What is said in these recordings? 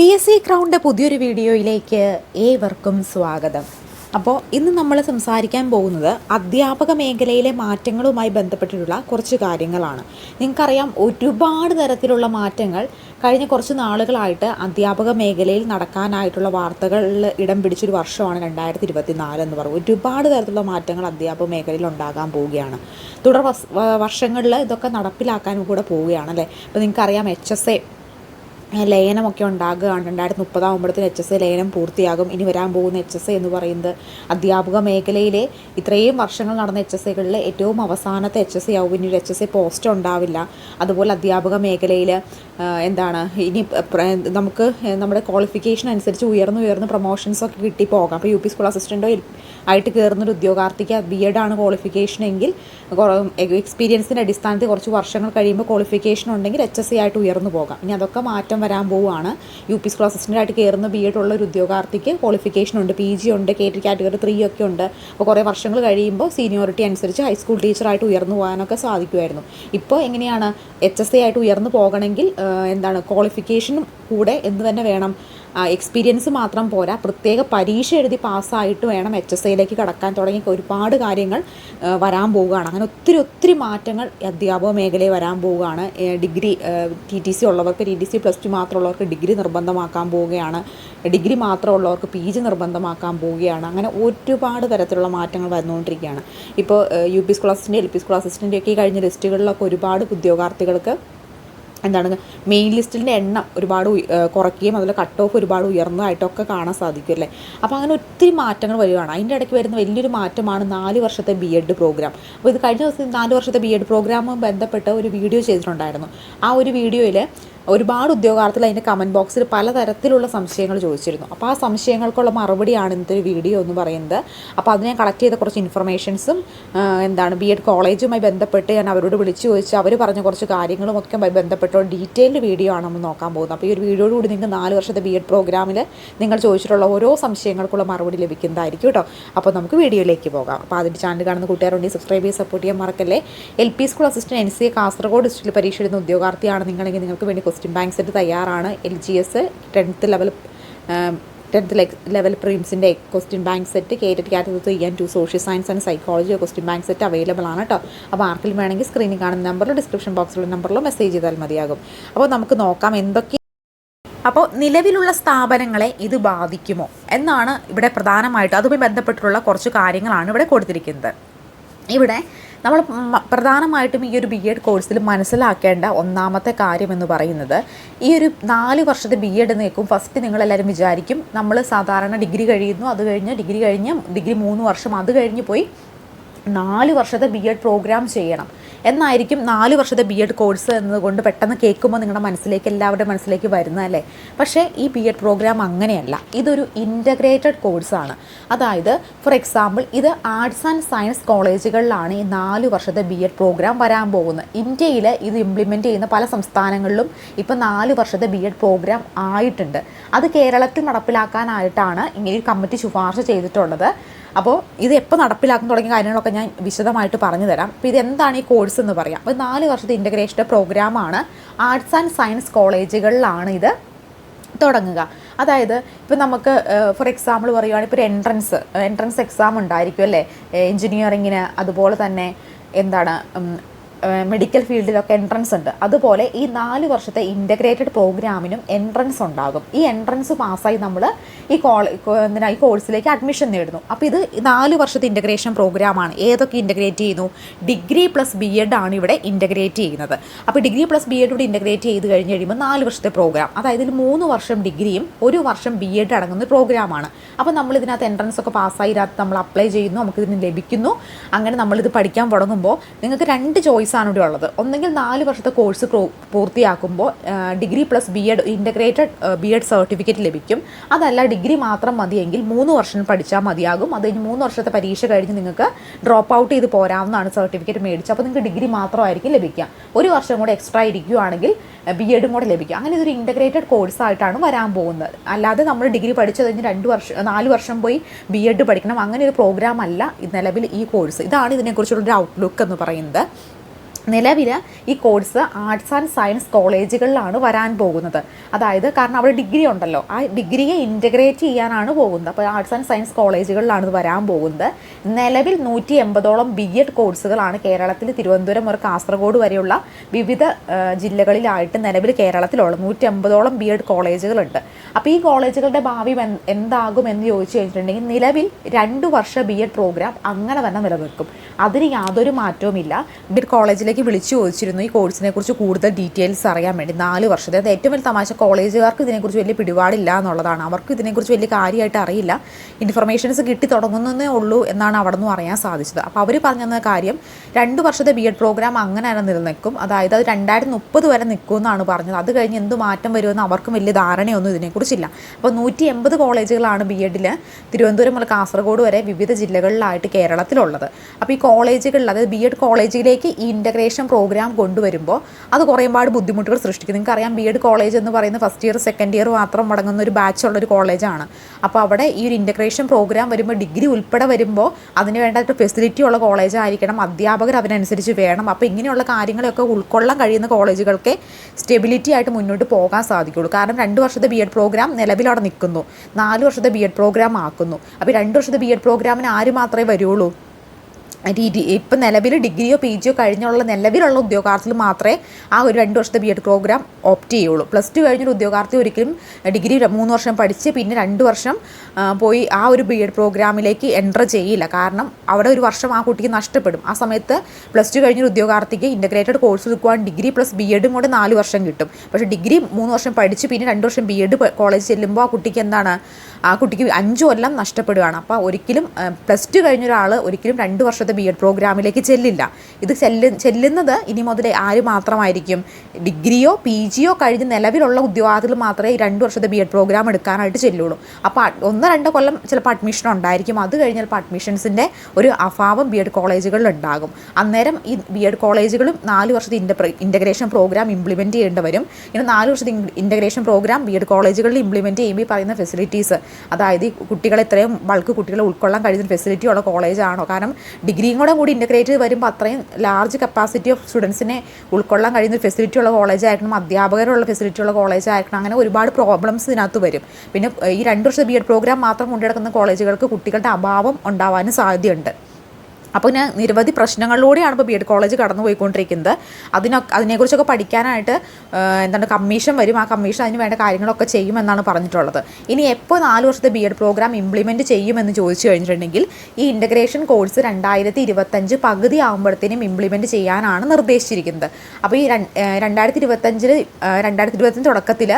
P S C ക്രൗണ്ടിന്റെ പുതിയൊരു വീഡിയോയിലേക്ക് ഏവർക്കും സ്വാഗതം. അപ്പോൾ ഇന്ന് നമ്മൾ സംസാരിക്കാൻ പോകുന്നത് അധ്യാപക മേഖലയിലെ മാറ്റങ്ങളുമായി ബന്ധപ്പെട്ടിട്ടുള്ള കുറച്ച് കാര്യങ്ങളാണ്. നിങ്ങൾക്കറിയാം ഒരുപാട് തരത്തിലുള്ള മാറ്റങ്ങൾ കഴിഞ്ഞ കുറച്ച് നാളുകളായിട്ട് അധ്യാപക മേഖലയിൽ നടക്കാനായിട്ടുള്ള വാർത്തകളിൽ ഇടം പിടിച്ചൊരു വർഷമാണ് രണ്ടായിരത്തി ഇരുപത്തി നാല് എന്ന് പറയും ഒരുപാട് തരത്തിലുള്ള മാറ്റങ്ങൾ അധ്യാപക മേഖലയിൽ ഉണ്ടാകാൻ പോവുകയാണ്. തുടർ വർഷങ്ങളിൽ ഇതൊക്കെ നടപ്പിലാക്കാനും കൂടെ പോവുകയാണ് അല്ലേ? ഇപ്പോൾ നിങ്ങൾക്കറിയാം എച്ച് എസ് എ ലയനമൊക്കെ ഉണ്ടാകുകയാണ് രണ്ടായിരത്തി മുപ്പതാകുമ്പോഴത്തേന് എച്ച് എസ് എ ലയനം പൂർത്തിയാകും. ഇനി വരാൻ പോകുന്ന എച്ച് എസ് എ എന്ന് പറയുന്നത് അധ്യാപക മേഖലയിലെ ഇത്രയും വർഷങ്ങൾ നടന്ന എച്ച് എസ് എകളിൽ ഏറ്റവും അവസാനത്തെ എച്ച് എസ് എ ആവും. ഇനി ഒരു എച്ച് എസ് എ പോസ്റ്റ് ഉണ്ടാവില്ല. അതുപോലെ അധ്യാപക മേഖലയിൽ എന്താണ് ഇനി നമുക്ക് നമ്മുടെ ക്വാളിഫിക്കേഷൻ അനുസരിച്ച് ഉയർന്നു ഉയർന്ന് പ്രൊമോഷൻസൊക്കെ കിട്ടി പോകാം അപ്പോൾ യു പി സ്കൂൾ അസിസ്റ്റന്റോ ആയിട്ട് കയറുന്നൊരു ഉദ്യോഗാർത്ഥിക്ക് ബി എഡ് ആണ് ക്വാളിഫിക്കേഷൻ എങ്കിൽ എക്സ്പീരിയൻസിന്റെ അടിസ്ഥാനത്തിൽ കുറച്ച് വർഷങ്ങൾ കഴിയുമ്പോൾ ക്വാളിഫിക്കേഷൻ ഉണ്ടെങ്കിൽ എച്ച് എസ് സി ആയിട്ട് ഉയർന്നു പോകാം. ഇനി അതൊക്കെ മാറ്റം വരാൻ പോവുകയാണ്. യു പി സ്കൂൾ അസിസ്റ്റന്റായിട്ട് കയറുന്ന ബി എഡ് ഉള്ള ഒരു ഉദ്യോഗാർത്ഥിക്ക് ക്വാളിഫിക്കേഷൻ ഉണ്ട് പി ജി ഉണ്ട് കെ ടി കാറ്റഗറി ത്രീ ഒക്കെ ഉണ്ട്. അപ്പോൾ കുറേ വർഷങ്ങൾ കഴിയുമ്പോൾ സീനിയോറിറ്റി അനുസരിച്ച് ഹൈസ്കൂൾ ടീച്ചറായിട്ട് ഉയർന്നു പോകാനൊക്കെ സാധിക്കുമായിരുന്നു. ഇപ്പോൾ എങ്ങനെയാണ്? എച്ച് എസ് എ ആയിട്ട് ഉയർന്നു പോകണമെങ്കിൽ എന്താണ്? ക്വാളിഫിക്കേഷനും കൂടെ എന്ത് തന്നെ വേണം? എക്സ്പീരിയൻസ് മാത്രം പോരാ. പ്രത്യേക പരീക്ഷ എഴുതി പാസ്സായിട്ട് വേണം എച്ച് എസ് ഐയിലേക്ക് കടക്കാൻ തുടങ്ങി. ഒരുപാട് കാര്യങ്ങൾ വരാൻ പോവുകയാണ്. അങ്ങനെ ഒത്തിരി ഒത്തിരി മാറ്റങ്ങൾ അധ്യാപക മേഖലയിൽ വരാൻ പോവുകയാണ്. ഡിഗ്രി ടി ടി സി ഉള്ളവർക്ക് T T C plus two മാത്രമുള്ളവർക്ക് degree നിർബന്ധമാക്കാൻ പോവുകയാണ്. ഡിഗ്രി മാത്രമുള്ളവർക്ക് പി ജി നിർബന്ധമാക്കാൻ പോവുകയാണ്. അങ്ങനെ ഒരുപാട് തരത്തിലുള്ള മാറ്റങ്ങൾ വന്നുകൊണ്ടിരിക്കുകയാണ്. ഇപ്പോൾ U P school assistant L P school assistant ഒക്കെ കഴിഞ്ഞ ലിസ്റ്റുകളിലൊക്കെ ഒരുപാട് ഉദ്യോഗാർത്ഥികൾക്ക് എന്താണ് മെയിൻ ലിസ്റ്റിന്റെ എണ്ണം ഒരുപാട് കുറയ്ക്കുകയും അതുപോലെ കട്ട് ഓഫ് ഒരുപാട് ഉയർന്നതായിട്ടൊക്കെ കാണാൻ സാധിക്കും അല്ലേ? അപ്പോൾ അങ്ങനെ ഒത്തിരി മാറ്റങ്ങൾ വരികയാണ്. അതിന്റെ ഇടയ്ക്ക് വരുന്ന വലിയൊരു മാറ്റമാണ് നാല് വർഷത്തെ ബി എഡ് പ്രോഗ്രാം അപ്പോൾ ഇത് കഴിഞ്ഞ ദിവസം നാല് വർഷത്തെ ബി എഡ് പ്രോഗ്രാമുമായി ബന്ധപ്പെട്ട് ഒരു വീഡിയോ ചെയ്തിട്ടുണ്ടായിരുന്നു. ആ ഒരു വീഡിയോയിൽ ഒരുപാട് ഉദ്യോഗാർത്ഥികൾ അതിന്റെ കമന്റ് ബോക്സിൽ പലതരത്തിലുള്ള സംശയങ്ങൾ ചോദിച്ചിരുന്നു. അപ്പോൾ ആ സംശയങ്ങൾക്കുള്ള മറുപടിയാണ് ഇന്നത്തെ ഒരു വീഡിയോ എന്ന് പറയുന്നത്. അപ്പോൾ അതിനെ കളക്ട് ചെയ്ത കുറച്ച് ഇൻഫർമേഷൻസും എന്താണ് ബി എഡ് കോളേജുമായി ബന്ധപ്പെട്ട് ഞാൻ അവരോട് വിളിച്ചു ചോദിച്ച്. അവർ പറഞ്ഞ കുറച്ച് കാര്യങ്ങളും ഒക്കെ ബന്ധപ്പെട്ടോ ഡീറ്റെയിൽഡ് വീഡിയോ ആണ് നമ്മൾ നോക്കാൻ പോകുന്നത്. അപ്പോൾ ഈ ഒരു വീഡിയോയോട് കൂടി നിങ്ങൾക്ക് നാല് വർഷത്തെ ബി എഡ് പ്രോഗ്രാമിൽ നിങ്ങൾ ചോദിച്ചിട്ടുള്ള ഓരോ സംശയങ്ങൾക്കുള്ള മറുപടി ലഭിക്കുന്നതായിരിക്കും കേട്ടോ. അപ്പോൾ നമുക്ക് വീഡിയോയിലേക്ക് പോകാം. അപ്പോൾ അതിന്റെ ചാനൽ കാണുന്ന കൂട്ടുകാരുണ്ടെങ്കിൽ സബ്സ്ക്രൈബ് ചെയ്ത് സപ്പോർട്ട് ചെയ്യാൻ മറക്കല്ലേ? L P school assistant N C A Kasaragod ഡിസ്ട്രിക്റ്റിൽ പരീക്ഷ എഴുതുന്ന ഉദ്യോഗാർത്ഥിയാണ് നിങ്ങളെങ്കിൽ നിങ്ങൾക്ക് വേണ്ടി ക്വസ്റ്റ്യൻ ബാങ്ക് സെറ്റ് തയ്യാറാണ്. L G S tenth level tenth level പ്രീംസിന്റെ question bank set കേറ്റഡ് category three and two social science and psychology question bank set available ആണ് കേട്ടോ അപ്പോൾ ആർക്കെങ്കിലും വേണമെങ്കിൽ സ്ക്രീനിൽ കാണുന്ന നമ്പറിലോ ഡിസ്ക്രിപ്ഷൻ ബോക്സിലുള്ള നമ്പറിലോ മെസ്സേജ് ചെയ്താൽ മതിയാകും. അപ്പോൾ നമുക്ക് നോക്കാം എന്തൊക്കെ അപ്പോൾ നിലവിലുള്ള സ്ഥാപനങ്ങളെ ഇത് ബാധിക്കുമോ എന്നാണ് ഇവിടെ പ്രധാനമായിട്ട് അതുമായി ബന്ധപ്പെട്ടുള്ള കുറച്ച് കാര്യങ്ങളാണ് ഇവിടെ കൊടുത്തിരിക്കുന്നത്. ഇവിടെ നമ്മൾ പ്രധാനമായിട്ടും ഈ ഒരു ബി എഡ് കോഴ്സിൽ മനസ്സിലാക്കേണ്ട ഒന്നാമത്തെ കാര്യം എന്ന് പറയുന്നത് ഈ ഒരു നാല് വർഷത്തെ ബി എഡ് നിൽക്കും ഫസ്റ്റ് നിങ്ങളെല്ലാവരും വിചാരിക്കും നമ്മൾ സാധാരണ ഡിഗ്രി കഴിയുന്നു അത് കഴിഞ്ഞ് ഡിഗ്രി കഴിഞ്ഞ് ഡിഗ്രി മൂന്ന് വർഷം അത് കഴിഞ്ഞ് പോയി നാല് വർഷത്തെ ബി എഡ് പ്രോഗ്രാം ചെയ്യണം. എന്നായിരിക്കും നാല് വർഷത്തെ ബി എഡ് കോഴ്സ് എന്നതുകൊണ്ട് പെട്ടെന്ന് കേൾക്കുമ്പോൾ നിങ്ങളുടെ മനസ്സിലേക്ക് എല്ലാവരുടെ മനസ്സിലേക്ക് വരുന്നതല്ലേ പക്ഷേ ഈ ബി എഡ് പ്രോഗ്രാം അങ്ങനെയല്ല. ഇതൊരു ഇന്റഗ്രേറ്റഡ് കോഴ്സാണ് അതായത് ഫോർ എക്സാമ്പിൾ ഇത് ആർട്സ് ആൻഡ് സയൻസ് കോളേജുകളിലാണ് ഈ നാല് വർഷത്തെ ബി എഡ് പ്രോഗ്രാം വരാൻ പോകുന്നത്. ഇന്ത്യയിൽ ഇത് ഇംപ്ലിമെന്റ് ചെയ്യുന്ന പല സംസ്ഥാനങ്ങളിലും ഇപ്പോൾ നാല് വർഷത്തെ ബി എഡ് പ്രോഗ്രാം ആയിട്ടുണ്ട്. അത് കേരളത്തിൽ നടപ്പിലാക്കാനായിട്ടാണ് ഇങ്ങനെ ഒരു കമ്മിറ്റി ശുപാർശ ചെയ്തിട്ടുള്ളത്. അപ്പോൾ ഇത് എപ്പോൾ നടപ്പിലാക്കാൻ തുടങ്ങിയ കാര്യങ്ങളൊക്കെ ഞാൻ വിശദമായിട്ട് പറഞ്ഞു തരാം. അപ്പോൾ ഇതെന്താണ് ഈ കോഴ്സ് എന്ന് പറയാം. അപ്പോൾ നാല് വർഷത്തെ ഇന്റഗ്രേഷന്റെ പ്രോഗ്രാമാണ് ആർട്സ് ആൻഡ് സയൻസ് കോളേജുകളിലാണ് ഇത് തുടങ്ങുക. അതായത് ഇപ്പോൾ നമുക്ക് ഫോർ എക്സാമ്പിൾ പറയുകയാണെങ്കിൽ ഇപ്പോൾ ഒരു എൻട്രൻസ് എൻട്രൻസ് എക്സാം ഉണ്ടായിരിക്കും അല്ലേ? എഞ്ചിനീയറിങ്ങിന് അതുപോലെ തന്നെ എന്താണ് മെഡിക്കൽ ഫീൽഡിലൊക്കെ എൻട്രൻസ് ഉണ്ട്. അതുപോലെ ഈ നാല് വർഷത്തെ ഇന്റഗ്രേറ്റഡ് പ്രോഗ്രാമിനും എൻട്രൻസ് ഉണ്ടാകും. ഈ എൻട്രൻസ് പാസ്സായി നമ്മൾ ഈ എന്തിനാ ഈ കോഴ്സിലേക്ക് അഡ്മിഷൻ നേടുന്നു. അപ്പോൾ ഇത് നാല് വർഷത്തെ ഇന്റഗ്രേഷൻ പ്രോഗ്രാമാണ് ഏതൊക്കെ ഇന്റഗ്രേറ്റ് ചെയ്യുന്നു? ഡിഗ്രി പ്ലസ് ബി എഡ് ആണ് ഇവിടെ ഇന്റഗ്രേറ്റ് ചെയ്യുന്നത്. അപ്പോൾ ഡിഗ്രി പ്ലസ് ബി എഡ് ഇവിടെ ഇന്റഗ്രേറ്റ് ചെയ്ത് കഴിഞ്ഞ് കഴിയുമ്പോൾ നാല് വർഷത്തെ പ്രോഗ്രാം അതായത് ഇതിൽ മൂന്ന് വർഷം ഡിഗ്രിയും ഒരു വർഷം ബി എഡ് അടങ്ങുന്ന പ്രോഗ്രാമാണ് അപ്പോൾ നമ്മൾ ഇതിനകത്ത് എൻട്രൻസ് ഒക്കെ പാസ്സായി നമ്മൾ അപ്ലൈ ചെയ്യുന്നു നമുക്ക് ഇതിന് ലഭിക്കുന്നു. അങ്ങനെ നമ്മളിത് പഠിക്കാൻ തുടങ്ങുമ്പോൾ നിങ്ങൾക്ക് രണ്ട് ചോയ്സ് ആണ് ഇവിടെ ഉള്ളത്. ഒന്നെങ്കിൽ നാല് വർഷത്തെ കോഴ്സ് പൂർത്തിയാക്കുമ്പോൾ degree plus B Ed integrated B Ed certificate ലഭിക്കും. അതല്ല ഡിഗ്രി മാത്രം മതിയെങ്കിൽ മൂന്ന് വർഷം പഠിച്ചാൽ മതിയാകും. അത് കഴിഞ്ഞ് മൂന്ന് വർഷത്തെ പരീക്ഷ കഴിഞ്ഞ് നിങ്ങൾക്ക് ഡ്രോപ്പ് ഔട്ട് ചെയ്ത് പോരാവുന്നതാണ് സർട്ടിഫിക്കറ്റ് മേടിച്ച്. അപ്പോൾ നിങ്ങൾക്ക് ഡിഗ്രി മാത്രമായിരിക്കും ലഭിക്കുക. ഒരു വർഷം കൂടെ എക്സ്ട്രാ ഇരിക്കുകയാണെങ്കിൽ ബി എഡും കൂടെ ലഭിക്കും അങ്ങനെ ഇതൊരു ഇന്റഗ്രേറ്റഡ് കോഴ്സായിട്ടാണ് വരാൻ പോകുന്നത്. അല്ലാതെ നമ്മൾ ഡിഗ്രി പഠിച്ചു കഴിഞ്ഞ് രണ്ട് വർഷം നാല് വർഷം പോയി ബി എഡ് പഠിക്കണം. അങ്ങനെ ഒരു പ്രോഗ്രാം അല്ല നിലവിൽ ഈ കോഴ്സ് ഇതാണ് ഇതിനെക്കുറിച്ചുള്ളൊരു ഔട്ട്ലുക്ക് എന്ന് പറയുന്നത്. നിലവിൽ ഈ കോഴ്സ് ആർട്സ് ആൻഡ് സയൻസ് കോളേജുകളിലാണ് വരാൻ പോകുന്നത്. അതായത് കാരണം അവിടെ ഡിഗ്രി ഉണ്ടല്ലോ. ആ ഡിഗ്രിയെ ഇന്റഗ്രേറ്റ് ചെയ്യാനാണ് പോകുന്നത്. അപ്പോൾ ആർട്സ് ആൻഡ് സയൻസ് കോളേജുകളിലാണ് ഇത് വരാൻ പോകുന്നത്. നിലവിൽ നൂറ്റി എൺപതോളം ബി എഡ് കോഴ്സുകളാണ് കേരളത്തിൽ തിരുവനന്തപുരം മുതൽ കാസർഗോഡ് വരെയുള്ള വിവിധ ജില്ലകളിലായിട്ട് നിലവിൽ കേരളത്തിലുള്ളത്. നൂറ്റി അമ്പതോളം ബി എഡ് കോളേജുകളുണ്ട്. അപ്പോൾ ഈ കോളേജുകളുടെ ഭാവി എന്താകും എന്ന് ചോദിച്ചു കഴിഞ്ഞിട്ടുണ്ടെങ്കിൽ നിലവിൽ രണ്ട് വർഷ ബി എഡ് പ്രോഗ്രാം അങ്ങനെ തന്നെ നിലനിൽക്കും. അതിന് യാതൊരു മാറ്റവുമില്ല. ബി എഡ് കോളേജിലേക്ക് വിളിച്ചു ചോദിച്ചിരുന്നു. ഈ കോഴ്സിനെ കുറിച്ച് കൂടുതൽ ഡീറ്റെയിൽസ് അറിയാൻ വേണ്ടി നാല് വർഷത്തെ അത് ഏറ്റവും വലിയ തമാശ കോളേജുകാർക്ക് ഇതിനെക്കുറിച്ച് വലിയ പിടിപാടില്ല എന്നുള്ളതാണ്. അവർക്ക് ഇതിനെക്കുറിച്ച് വലിയ കാര്യമായിട്ട് അറിയില്ല. ഇൻഫർമേഷൻസ് കിട്ടി തുടങ്ങുന്നതേ ഉള്ളൂ എന്നാണ് അവിടെ നിന്ന് അറിയാൻ സാധിച്ചത്. അപ്പോൾ അവർ പറഞ്ഞ കാര്യം രണ്ട് വർഷത്തെ ബി എഡ് പ്രോഗ്രാം അങ്ങനെ തന്നെ നിലനിൽക്കും. അതായത് അത് രണ്ടായിരത്തി മുപ്പത് വരെ നിൽക്കും എന്നാണ് പറഞ്ഞത്. അത് കഴിഞ്ഞ് എന്ത് മാറ്റം വരുമെന്ന് അവർക്കും വലിയ ധാരണയൊന്നും ഇതിനെക്കുറിച്ചില്ല. അപ്പോൾ നൂറ്റി എൺപത് കോളേജുകളാണ് ബി എഡിൽ തിരുവനന്തപുരം മുതൽ കാസർഗോഡ് വരെ വിവിധ ജില്ലകളിലായിട്ട് കേരളത്തിലുള്ളത്. അപ്പോൾ ഈ കോളേജുകളിൽ അതായത് ബി എഡ് കോളേജിലേക്ക് ഈ ഇന്റഗ്രേഷൻ പ്രോഗ്രാം കൊണ്ടുവരുമ്പോൾ അത് കുറേപാട് ബുദ്ധിമുട്ടുകൾ സൃഷ്ടിക്കും. നിങ്ങൾക്കറിയാം ബി എഡ് കോളേജ് എന്ന് പറയുന്ന ഫസ്റ്റ് ഇയർ സെക്കൻഡ് ഇയർ മാത്രം മുടങ്ങുന്ന ഒരു ബാച്ച് ഒരു കോളേജാണ് അപ്പോൾ അവിടെ ഈ ഒരു ഇന്റഗ്രേഷൻ പ്രോഗ്രാം വരുമ്പോൾ ഡിഗ്രി ഉൾപ്പെടെ വരുമ്പോൾ അതിന് വേണ്ട ഫെസിലിറ്റി ഉള്ള കോളേജായിരിക്കണം അധ്യാപകർ അതിനനുസരിച്ച് വേണം. അപ്പോൾ ഇങ്ങനെയുള്ള കാര്യങ്ങളൊക്കെ ഉൾക്കൊള്ളാൻ കഴിയുന്ന കോളേജുകൾക്ക് സ്റ്റെബിലിറ്റി ആയിട്ട് മുന്നോട്ട് പോകാൻ സാധിക്കുള്ളൂ. കാരണം രണ്ട് വർഷത്തെ ബി എഡ് പ്രോഗ്രാം നിലവിൽ അവിടെ നിൽക്കുന്നു. നാല് വർഷത്തെ ബി എഡ് പ്രോഗ്രാം ആക്കുന്നു. അപ്പോൾ രണ്ട് വർഷത്തെ ബി എഡ് പ്രോഗ്രാമിന് ആര് മാത്രമേ വരുള്ളൂ? രീതി ഇപ്പം നിലവിൽ ഡിഗ്രിയോ പി ജിയോ കഴിഞ്ഞുള്ള നിലവിലുള്ള ഉദ്യോഗാർത്ഥികൾ മാത്രമേ ആ ഒരു രണ്ട് വർഷത്തെ ബി എഡ് പ്രോഗ്രാം ഓപ്റ്റ് ചെയ്യുള്ളൂ. പ്ലസ് ടു കഴിഞ്ഞൊരു ഉദ്യോഗാർത്ഥി ഒരിക്കലും ഡിഗ്രി മൂന്ന് വർഷം പഠിച്ച് പിന്നെ രണ്ട് വർഷം പോയി ആ ഒരു ബി എഡ് പ്രോഗ്രാമിലേക്ക് എന്റർ ചെയ്യില്ല. കാരണം അവിടെ ഒരു വർഷം ആ കുട്ടിക്ക് നഷ്ടപ്പെടും. ആ സമയത്ത് പ്ലസ് ടു കഴിഞ്ഞൊരു ഉദ്യോഗാർത്ഥിക്ക് ഇന്റഗ്രേറ്റഡ് കോഴ്സ് എടുക്കുവാൻ ഡിഗ്രി പ്ലസ് ബി എഡും കൂടെ നാല് വർഷം കിട്ടും. പക്ഷേ ഡിഗ്രി മൂന്ന് വർഷം പഠിച്ച് പിന്നെ രണ്ട് വർഷം ബി എഡ് കോളേജ് ചെല്ലുമ്പോൾ ആ കുട്ടിക്ക് എന്താണ് ആ കുട്ടിക്ക് അഞ്ച് കൊല്ലം നഷ്ടപ്പെടുകയാണ് അപ്പോൾ ഒരിക്കലും പ്ലസ് ടു കഴിഞ്ഞ ഒരാൾ ഒരിക്കലും രണ്ട് വർഷത്തെ ബി എഡ് പ്രോഗ്രാമിലേക്ക് ചെല്ലില്ല. ഇത് ചെല്ലു ചെല്ലുന്നത് ഇനി മുതൽ ആര് മാത്രമായിരിക്കും? ഡിഗ്രിയോ പി ജിയോ കഴിഞ്ഞ് നിലവിലുള്ള ഉദ്യോഗാർത്ഥികൾ മാത്രമേ ഈ രണ്ട് വർഷത്തെ ബി എഡ് പ്രോഗ്രാം എടുക്കാനായിട്ട് ചെല്ലുള്ളൂ. അപ്പോൾ ഒന്ന് രണ്ടോ കൊല്ലം ചിലപ്പോൾ അഡ്മിഷൻ ഉണ്ടായിരിക്കും. അത് കഴിഞ്ഞാൽ ഇപ്പോൾ അഡ്മിഷൻസിന്റെ ഒരു അഭാവം ബി എഡ് കോളേജുകളിൽ ഉണ്ടാകും. അന്നേരം ഈ ബി എഡ് കോളേജുകളും നാല് വർഷത്തെ ഇന്റഗ്രേഷൻ പ്രോഗ്രാം ഇംപ്ലിമെന്റ് ചെയ്യേണ്ടി വരും. ഇനി നാല് വർഷത്തെ ഇന്റഗ്രേഷൻ പ്രോഗ്രാം ബി എഡ് കോളേജുകളിൽ ഇംപ്ലിമെന്റ് ചെയ്യുമ്പോൾ ഈ പറയുന്ന ഫെസിലിറ്റീസ് അതായത് ഈ കുട്ടികളെ ഇത്രയും ബൾക്ക് കുട്ടികളെ ഉൾക്കൊള്ളാൻ കഴിയുന്ന ഫെസിലിറ്റി ഉള്ള കോളേജാണോ കാരണം ഡിഗ്രിയും കൂടെ കൂടി ഇന്റഗ്രേറ്റ് വരുമ്പോൾ അത്രയും ലാർജ് കപ്പാസിറ്റി ഓഫ് സ്റ്റുഡൻസിനെ ഉൾക്കൊള്ളാൻ കഴിയുന്ന ഫെസിലിറ്റി ഉള്ള കോളേജ് ആയിരിക്കണം അധ്യാപകരുള്ള ഫെസിലിറ്റി ഉള്ള കോളേജ് ആയിരിക്കണം അങ്ങനെ ഒരുപാട് പ്രോബ്ലംസ് ഇതിനകത്ത് വരും. പിന്നെ ഈ രണ്ട് വർഷം ബി എഡ് പ്രോഗ്രാം മാത്രം കൊണ്ടുനടക്കുന്ന കോളേജുകൾക്ക് കുട്ടികളുടെ അഭാവം ഉണ്ടാവാനും സാധ്യതയുണ്ട്. അപ്പോൾ ഞാൻ നിരവധി പ്രശ്നങ്ങളിലൂടെയാണ് ഇപ്പോൾ ബി എഡ് കോളേജ് കടന്നു പോയിക്കൊണ്ടിരിക്കുന്നത് അതിനൊക്കെ അതിനെക്കുറിച്ചൊക്കെ പഠിക്കാനായിട്ട് എന്താണ് കമ്മീഷൻ വരും. ആ കമ്മീഷൻ അതിന് വേണ്ട കാര്യങ്ങളൊക്കെ ചെയ്യുമെന്നാണ് പറഞ്ഞിട്ടുള്ളത്. ഇനി എപ്പോൾ നാല് വർഷത്തെ ബി എഡ് പ്രോഗ്രാം ഇംപ്ലിമെന്റ് ചെയ്യുമെന്ന് ചോദിച്ചു കഴിഞ്ഞിട്ടുണ്ടെങ്കിൽ ഈ ഇന്റഗ്രേഷൻ കോഴ്സ് രണ്ടായിരത്തി ഇരുപത്തഞ്ച് പകുതി ആകുമ്പോഴത്തേനും ഇംപ്ലിമെന്റ് ചെയ്യാനാണ് നിർദ്ദേശിച്ചിരിക്കുന്നത്. അപ്പോൾ ഈ രണ്ടായിരത്തി ഇരുപത്തഞ്ചിൽ രണ്ടായിരത്തി ഇരുപത്തഞ്ച് തുടക്കത്തിൽ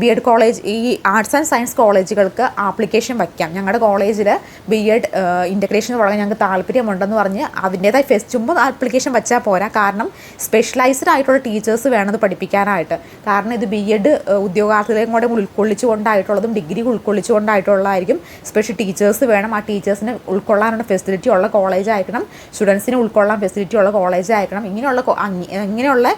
ബി എഡ് കോളേജ് ഈ ആർട്സ് ആൻഡ് സയൻസ് കോളേജുകൾക്ക് ആപ്ലിക്കേഷൻ വയ്ക്കാം. ഞങ്ങളുടെ കോളേജിൽ ബി എഡ് ഇന്റഗ്രേഷൻ തുടങ്ങാൻ ഞങ്ങൾക്ക് താല്പര്യമുണ്ടെന്ന് പറഞ്ഞ് അതിന്റേതായി ഫെസ്റ്റ് ചുമ്പ് ആപ്ലിക്കേഷൻ വെച്ചാൽ പോരാ. കാരണം സ്പെഷ്യലൈസ്ഡ് ആയിട്ടുള്ള ടീച്ചേഴ്സ് വേണത് പഠിപ്പിക്കാനായിട്ട്. കാരണം ഇത് ബി എഡ് ഉദ്യോഗാർത്ഥികളെയും കൂടെ ഉൾക്കൊള്ളിച്ചുകൊണ്ടായിട്ടുള്ളതും ഡിഗ്രി ഉൾക്കൊള്ളിച്ചുകൊണ്ടായിട്ടുള്ളതായിരിക്കും സ്പെഷ്യൽ ടീച്ചേഴ്സ് വേണം. ആ ടീച്ചേഴ്സിനെ ഉൾക്കൊള്ളാനുള്ള ഫെസിലിറ്റി ഉള്ള കോളേജ് ആയിരിക്കണം. സ്റ്റുഡൻസിനെ ഉൾക്കൊള്ളാൻ ഫെസിലിറ്റി ഉള്ള കോളേജ് ആയിരിക്കണം. ഇങ്ങനെയുള്ള ഇങ്ങനെയുള്ള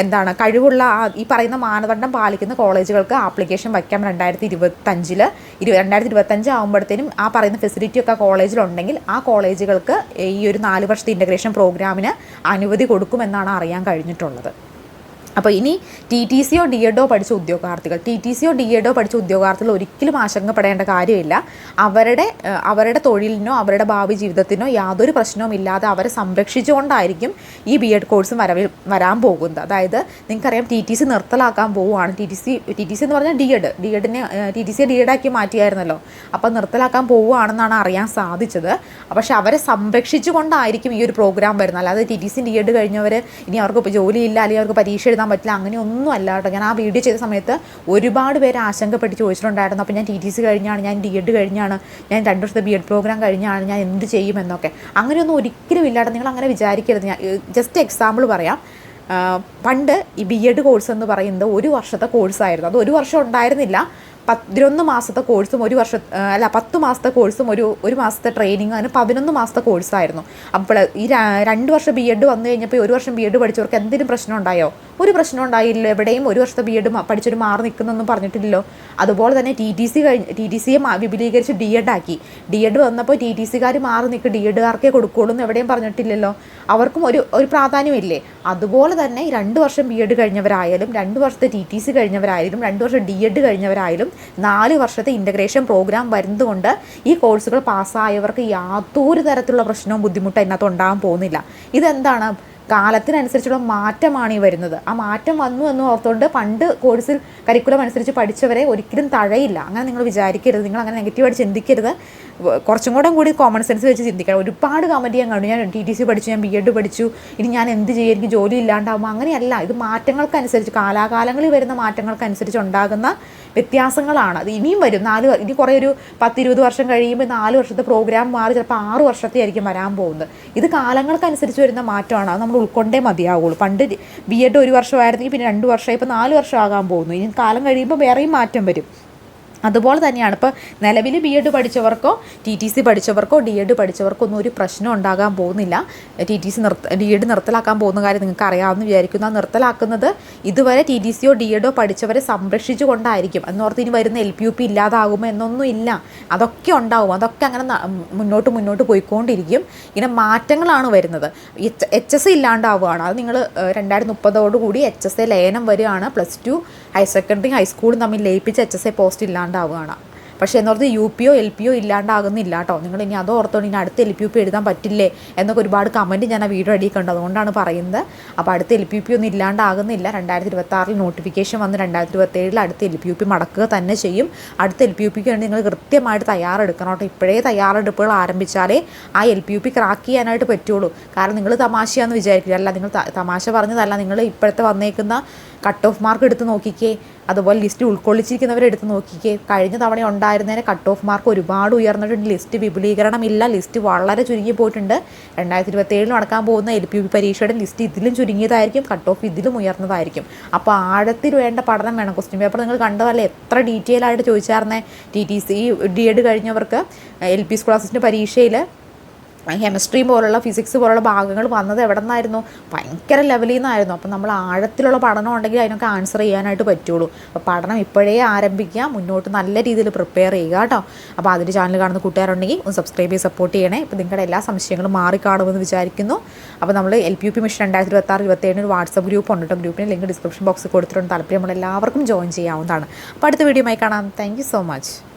എന്താണ് കഴിവുള്ള ഈ പറയുന്ന മാനദണ്ഡം പാലിക്കുന്ന കോളേജുകൾക്ക് ആപ്ലിക്കേഷൻ വയ്ക്കാം രണ്ടായിരത്തി ഇരുപത്തഞ്ചിൽ ഇരു രണ്ടായിരത്തി ഇരുപത്തഞ്ച് ആകുമ്പോഴത്തേനും ആ പറയുന്ന ഫെസിലിറ്റി ഒക്കെ കോളേജിലുണ്ടെങ്കിൽ ആ കോളേജുകൾക്ക് ഈ ഒരു നാല് വർഷത്തെ ഇന്റഗ്രേഷൻ പ്രോഗ്രാമിന് അനുമതി കൊടുക്കുമെന്നാണ് അറിയാൻ കഴിഞ്ഞിട്ടുള്ളത്. അപ്പോൾ ഇനി ടി ടി സിയോ ഡി എഡോ പഠിച്ച ഉദ്യോഗാർത്ഥികൾ ടി ടി സിയോ ഡി എഡോ പഠിച്ച ഉദ്യോഗാർത്ഥികൾ ഒരിക്കലും ആശങ്കപ്പെടേണ്ട കാര്യമില്ല. അവരുടെ അവരുടെ തൊഴിലിനോ അവരുടെ ഭാവി ജീവിതത്തിനോ യാതൊരു പ്രശ്നവും ഇല്ലാതെ അവരെ സംരക്ഷിച്ചുകൊണ്ടായിരിക്കും ഈ ബി എഡ് കോഴ്സ് വരവിൽ വരാൻ പോകുന്നത്. അതായത് നിങ്ങൾക്കറിയാം ടി ടി സി നിർത്തലാക്കാൻ പോവുകയാണ്. T T C T T C എന്ന് പറഞ്ഞാൽ ഡി എഡ് ഡി എഡിനെ ടി ടി സിയെ ഡി എഡാക്കി മാറ്റിയായിരുന്നല്ലോ. അപ്പോൾ നിർത്തലാക്കാൻ പോവുകയാണെന്നാണ് അറിയാൻ സാധിച്ചത്. പക്ഷെ അവരെ സംരക്ഷിച്ചുകൊണ്ടായിരിക്കും ഈ ഒരു പ്രോഗ്രാം വരുന്നത്. അല്ലാതെ T T C D Ed കഴിഞ്ഞവർ ഇനി അവർക്ക് ജോലിയില്ല അല്ലെങ്കിൽ അവർക്ക് പരീക്ഷ എഴുതാൻ പറ്റില്ല. അങ്ങനെയൊന്നും അല്ല കേട്ടോ. ഞാൻ ആ വീഡിയോ ചെയ്ത സമയത്ത് ഒരുപാട് പേര് ആശങ്കപ്പെട്ട് ചോദിച്ചിട്ടുണ്ടായിരുന്നു. അപ്പോൾ ഞാൻ ടി ടി സി കഴിഞ്ഞാണ് ഞാൻ ഡി എഡ് കഴിഞ്ഞാണ് ഞാൻ രണ്ട് വർഷത്തെ ബി എഡ് പ്രോഗ്രാം കഴിഞ്ഞാണ് ഞാൻ എന്ത് ചെയ്യുമെന്നൊക്കെ അങ്ങനെയൊന്നും ഒരിക്കലും ഇല്ലാട്ടോ നിങ്ങൾ അങ്ങനെ വിചാരിക്കരുത്. ഞാൻ ജസ്റ്റ് എക്സാമ്പിൾ പറയാം. പണ്ട് ഈ ബി എഡ് കോഴ്സ് എന്ന് പറയുന്നത് ഒരു വർഷത്തെ കോഴ്സായിരുന്നു അത് ഒരു വർഷം ഉണ്ടായിരുന്നില്ല. പതിനൊന്ന് മാസത്തെ കോഴ്സും ഒരു വർഷ അല്ല പത്ത് മാസത്തെ കോഴ്സും ഒരു ഒരു മാസത്തെ ട്രെയിനിങ് അങ്ങനെ പതിനൊന്ന് മാസത്തെ കോഴ്സായിരുന്നു. അപ്പോൾ ഈ രണ്ട് വർഷം ബി എഡ് വന്നു കഴിഞ്ഞപ്പോൾ ഒരു വർഷം ബി എഡ് പഠിച്ചവർക്ക് എന്തെങ്കിലും പ്രശ്നം ഉണ്ടായോ? ഒരു പ്രശ്നം ഉണ്ടായില്ല എവിടെയും ഒരു വർഷത്തെ ബി എഡ് പഠിച്ചൊരു മാറി നിൽക്കുന്നൊന്നും പറഞ്ഞിട്ടില്ലല്ലോ. അതുപോലെ തന്നെ ടി ടി സി കഴിഞ്ഞ് ടി ടി സിയെ വിപുലീകരിച്ച് ഡി എഡ് ആക്കി. ഡി എഡ് വന്നപ്പോൾ ടി ടി സിക്കാർ മാറി നിൽക്കുക ഡി എഡുകാർക്കേ കൊടുക്കുകയുള്ളൂ എന്ന് എവിടെയും പറഞ്ഞിട്ടില്ലല്ലോ. അവർക്കും ഒരു ഒരു പ്രാധാന്യമില്ലേ? അതുപോലെ തന്നെ രണ്ട് വർഷം ബി എഡ് കഴിഞ്ഞവരായാലും രണ്ട് വർഷത്തെ ടി ടി സി കഴിഞ്ഞവരായാലും രണ്ട് വർഷം ഡി എഡ് കഴിഞ്ഞവരായാലും നാല് വർഷത്തെ ഇന്റഗ്രേഷൻ പ്രോഗ്രാം വരുന്നതുകൊണ്ട് ഈ കോഴ്സുകൾ പാസ്സായവർക്ക് യാതൊരു തരത്തിലുള്ള പ്രശ്നവും ബുദ്ധിമുട്ടും അതിനകത്ത് ഉണ്ടാകാൻ പോകുന്നില്ല. ഇതെന്താണ്? കാലത്തിനനുസരിച്ചുള്ള മാറ്റമാണ് ഈ വരുന്നത്. ആ മാറ്റം വന്നു എന്ന് ഓർത്തുകൊണ്ട് പണ്ട് കോഴ്സിൽ കരിക്കുലം അനുസരിച്ച് പഠിച്ചവരെ ഒരിക്കലും തഴയില്ല. അങ്ങനെ നിങ്ങൾ വിചാരിക്കരുത്. നിങ്ങൾ അങ്ങനെ നെഗറ്റീവായിട്ട് ചിന്തിക്കരുത്. കുറച്ചും കൂടെ കൂടി കോമൺ സെൻസ് വെച്ച് ചിന്തിക്കണം. ഒരുപാട് കമന്റ് ഞാൻ കണ്ടു. ഞാൻ ടി ടി സി പഠിച്ചു ഞാൻ ബി എഡ് പഠിച്ചു. ഇനി ഞാൻ എന്ത് ചെയ്യും? എനിക്ക് ജോലി ഇല്ലാണ്ടാകുമ്പോൾ അങ്ങനെയല്ല. ഇത് മാറ്റങ്ങൾക്കനുസരിച്ച് കാലാകാലങ്ങളിൽ വരുന്ന മാറ്റങ്ങൾക്കനുസരിച്ച് ഉണ്ടാകുന്ന വ്യത്യാസങ്ങളാണ്. അത് ഇനിയും വരും. നാല് ഇനി കുറേ ഒരു പത്തിരുപത് വർഷം കഴിയുമ്പോൾ നാല് വർഷത്തെ പ്രോഗ്രാം മാറി ചിലപ്പോൾ ആറ് വർഷത്തെ ആയിരിക്കും വരാൻ പോകുന്നത്. ഇത് കാലങ്ങൾക്കനുസരിച്ച് വരുന്ന മാറ്റമാണ്. അത് നമ്മൾ ഉൾക്കൊണ്ടേ മതിയാവുള്ളൂ. പണ്ട് ബി എഡ് ഒരു വർഷമായിരുന്നെങ്കിൽ പിന്നെ രണ്ട് വർഷമായി. ഇപ്പോൾ നാല് വർഷമാകാൻ പോകുന്നു. ഇനി കാലം കഴിയുമ്പോൾ വേറെയും മാറ്റം വരും. അതുപോലെ തന്നെയാണ്. ഇപ്പോൾ നിലവിൽ ബി എഡ് പഠിച്ചവർക്കോ ടി ടി സി പഠിച്ചവർക്കോ ഡി എഡ് പഠിച്ചവർക്കോ ഒന്നും ഒരു പ്രശ്നം ഉണ്ടാകാൻ പോകുന്നില്ല. ടി ടി സി നിർത്ത ഡി എഡ് നിർത്തലാക്കാൻ പോകുന്ന കാര്യം നിങ്ങൾക്ക് അറിയാമെന്ന് വിചാരിക്കുന്നു. ആ നിർത്തലാക്കുന്നത് ഇതുവരെ ടി ടി സിയോ ഡി എഡോ പഠിച്ചവരെ സംരക്ഷിച്ചു കൊണ്ടായിരിക്കും. എന്നോർത്ത് ഇനി വരുന്ന എൽ പി യു പി ഇല്ലാതാകുമോ എന്നൊന്നും ഇല്ല. അതൊക്കെ ഉണ്ടാവും. അതൊക്കെ അങ്ങനെ മുന്നോട്ട് മുന്നോട്ട് പോയിക്കൊണ്ടിരിക്കും. ഇങ്ങനെ മാറ്റങ്ങളാണ് വരുന്നത്. എച്ച് എസ് ഇല്ലാണ്ടാവുകയാണ്. അത് നിങ്ങൾ രണ്ടായിരത്തി മുപ്പതോടുകൂടി എച്ച് എസ് എ ലയനം വരികയാണ്. പ്ലസ് ടു ഹയർ സെക്കൻഡറി ഹൈസ്കൂളും തമ്മിൽ ലയിപ്പിച്ച് എച്ച് എസ് എ പോസ്റ്റ് ഇല്ലാണ്ടാവുകയാണ്. പക്ഷേ എന്നോർത്ത് യു പിയോ എൽ പിയോ ഇല്ലാണ്ടാകുന്നില്ല കേട്ടോ. നിങ്ങൾ ഇനി അത് ഓർത്തോണ്ട് ഇനി അടുത്ത എൽ പി യു പി എഴുതാൻ പറ്റില്ലേ എന്നൊക്കെ ഒരുപാട് കമന്റ് ഞാൻ ആ വീഡിയോ അടിയിൽ കണ്ടു. അതുകൊണ്ടാണ് പറയുന്നത്. അപ്പോൾ അടുത്ത എൽ പി യു പി ഒന്നും ഇല്ലാണ്ടാകുന്നില്ല. രണ്ടായിരത്തി ഇരുപത്തി നോട്ടിഫിക്കേഷൻ വന്ന് രണ്ടായിരത്തി ഇരുപത്തി ഏഴിൽ അടുത്ത എൽ പി യു പി മടക്കുക തന്നെ ചെയ്യും. അടുത്ത എൽ പി യു പിക്ക് വേണ്ടി നിങ്ങൾ കൃത്യമായിട്ട് തയ്യാറെടുക്കണം കേട്ടോ. ഇപ്പോഴേ തയ്യാറെടുപ്പുകൾ ആരംഭിച്ചാലേ ആ L P U P crack ചെയ്യാനായിട്ട് പറ്റുള്ളൂ. കാരണം നിങ്ങൾ തമാശയാന്ന് വിചാരിക്കില്ല. അല്ല നിങ്ങൾ തമാശ പറഞ്ഞതല്ല. നിങ്ങൾ ഇപ്പോഴത്തെ വന്നേക്കുന്ന കട്ട് ഓഫ് മാർക്ക് എടുത്ത് നോക്കിക്കേ. അതുപോലെ ലിസ്റ്റ് ഉൾക്കൊള്ളിച്ചിരിക്കുന്നവരെ എടുത്ത് നോക്കിക്കേ. കഴിഞ്ഞ തവണ ഉണ്ടായിരുന്നതിന് കട്ട് ഓഫ് മാർക്ക് ഒരുപാട് ഉയർന്നിട്ടുണ്ട്. ലിസ്റ്റ് വിപുലീകരണമില്ല. ലിസ്റ്റ് വളരെ ചുരുങ്ങി പോയിട്ടുണ്ട്. രണ്ടായിരത്തി ഇരുപത്തി ഏഴിൽ നടക്കാൻ പോകുന്ന എൽ പി പരീക്ഷയുടെ ലിസ്റ്റ് ഇതിലും ചുരുങ്ങിയതായിരിക്കും. കട്ട് ഓഫ് ഇതിലും ഉയർന്നതായിരിക്കും. അപ്പോൾ ആഴത്തിൽ വേണ്ട പഠനം വേണം. ക്വസ്റ്റ്യൻ പേപ്പർ നിങ്ങൾ കണ്ടതല്ലേ? എത്ര ഡീറ്റെയിൽ ആയിട്ട് ചോദിച്ചായിരുന്നേ T T C D Ed കഴിഞ്ഞവർക്ക് L P school പരീക്ഷയിൽ കെമിസ്ട്രി പോലുള്ള ഫിസിക്സ് പോലുള്ള ഭാഗങ്ങൾ വന്നത് എവിടെ നിന്നായിരുന്നു ഭയങ്കര ലെവലിൽ നിന്നായിരുന്നു അപ്പം നമ്മൾ ആഴത്തിലുള്ള പഠനം ഉണ്ടെങ്കിൽ അതിനൊക്കെ ആൻസർ ചെയ്യാനായിട്ട് പറ്റുള്ളൂ. അപ്പോൾ പഠനം ഇപ്പോഴേ ആരംഭിക്കുക മുന്നോട്ട് നല്ല രീതിയിൽ പ്രിപ്പയർ ചെയ്യുക കേട്ടോ. അപ്പോൾ അതിന്റെ ചാനൽ കാണുന്ന കൂട്ടുകാരുണ്ടെങ്കിൽ ഒന്ന് സബ്സ്ക്രൈബ് ചെയ്ത് സപ്പോർട്ട് ചെയ്യണേ. ഇപ്പോൾ നിങ്ങളുടെ എല്ലാ സംശയങ്ങളും മാറിക്കാണുമെന്ന് വിചാരിക്കുന്നു. അപ്പോൾ നമ്മൾ L P U P mission രണ്ടായിരത്തി ഇരുപത്തി ആറ് ഇരുപത്തേഴിന് ഒരു വാട്സപ്പ് ഗ്രൂപ്പ് ഉണ്ട് കേട്ടോ. ഗ്രൂപ്പിന് ലിങ്ക് ഡിസ്ക്രിപ്ഷൻ ബോക്സിൽ കൊടുത്തിട്ടുണ്ട്. താല്പര്യമുള്ള എല്ലാവർക്കും ജോയിൻ ചെയ്യാവുന്നതാണ്. അപ്പോൾ അടുത്ത വീഡിയോ കാണാം. Thank so much